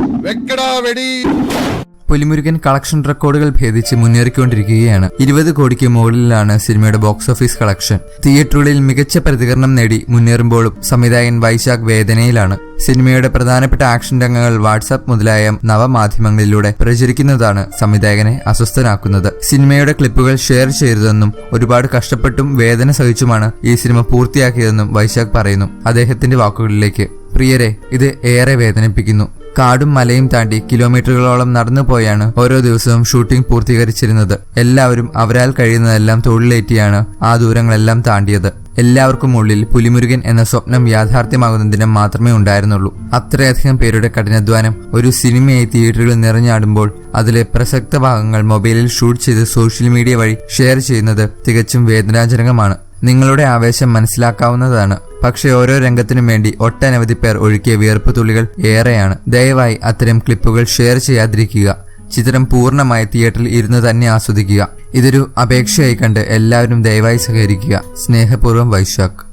വെടി. പുലിമുരുകൻ കളക്ഷൻ റെക്കോർഡുകൾ ഭേദിച്ച് മുന്നേറിക്കൊണ്ടിരിക്കുകയാണ്. ഇരുപത് കോടിക്ക് മുകളിലാണ് സിനിമയുടെ ബോക്സ് ഓഫീസ് കളക്ഷൻ. തിയേറ്ററുകളിൽ മികച്ച പ്രതികരണം നേടി മുന്നേറുമ്പോഴും സംവിധായകൻ വൈശാഖ് വേദനയിലാണ്. സിനിമയുടെ പ്രധാനപ്പെട്ട ആക്ഷൻ രംഗങ്ങൾ വാട്സാപ്പ് മുതലായ നവമാധ്യമങ്ങളിലൂടെ പ്രചരിക്കുന്നതാണ് സംവിധായകനെ അസ്വസ്ഥനാക്കുന്നത്. സിനിമയുടെ ക്ലിപ്പുകൾ ഷെയർ ചെയ്തതെന്നും ഒരുപാട് കഷ്ടപ്പെട്ടും വേദന സഹിച്ചുമാണ് ഈ സിനിമ പൂർത്തിയാക്കിയതെന്നും വൈശാഖ് പറയുന്നു. അദ്ദേഹത്തിന്റെ വാക്കുകളിലേക്ക് പ്രിയരെ ഇത് ഏറെ വേദനിപ്പിക്കുന്നു. കാടും മലയും താണ്ടി കിലോമീറ്ററുകളോളം നടന്നു പോയാണ് ഓരോ ദിവസവും ഷൂട്ടിംഗ് പൂർത്തീകരിച്ചിരുന്നത്. എല്ലാവരും അവരാൽ കഴിയുന്നതെല്ലാം തൊഴിലേറ്റിയാണ് ആ ദൂരങ്ങളെല്ലാം താണ്ടിയത്. എല്ലാവർക്കും ഉള്ളിൽ പുലിമുരുകൻ എന്ന സ്വപ്നം യാഥാർത്ഥ്യമാകുന്ന ദിനം മാത്രമേ ഉണ്ടായിരുന്നുള്ളൂ. അത്രയധികം പേരുടെ കഠിനാധ്വാനം ഒരു സിനിമയായി തിയേറ്ററുകളിൽ നിറഞ്ഞാടുമ്പോൾ അതിലെ പ്രസക്ത ഭാഗങ്ങൾ മൊബൈലിൽ ഷൂട്ട് ചെയ്ത് സോഷ്യൽ മീഡിയ വഴി ഷെയർ ചെയ്യുന്നത് തികച്ചും വേദനാജനകമാണ്. നിങ്ങളുടെ ആവേശം മനസ്സിലാക്കാവുന്നതാണ്. പക്ഷേ ഓരോ രംഗത്തിനും വേണ്ടി ഒട്ടനവധി പേർ ഒഴുക്കിയ വിയർപ്പ് തുള്ളികൾ ഏറെയാണ്. ദയവായി അത്തരം ക്ലിപ്പുകൾ ഷെയർ ചെയ്യാതിരിക്കുക. ചിത്രം പൂർണമായി തിയേറ്ററിൽ ഇരുന്ന് തന്നെ ആസ്വദിക്കുക. ഇതൊരു അപേക്ഷയായി കണ്ട് എല്ലാവരും ദയവായി സഹകരിക്കുക. സ്നേഹപൂർവം വൈശാഖ്.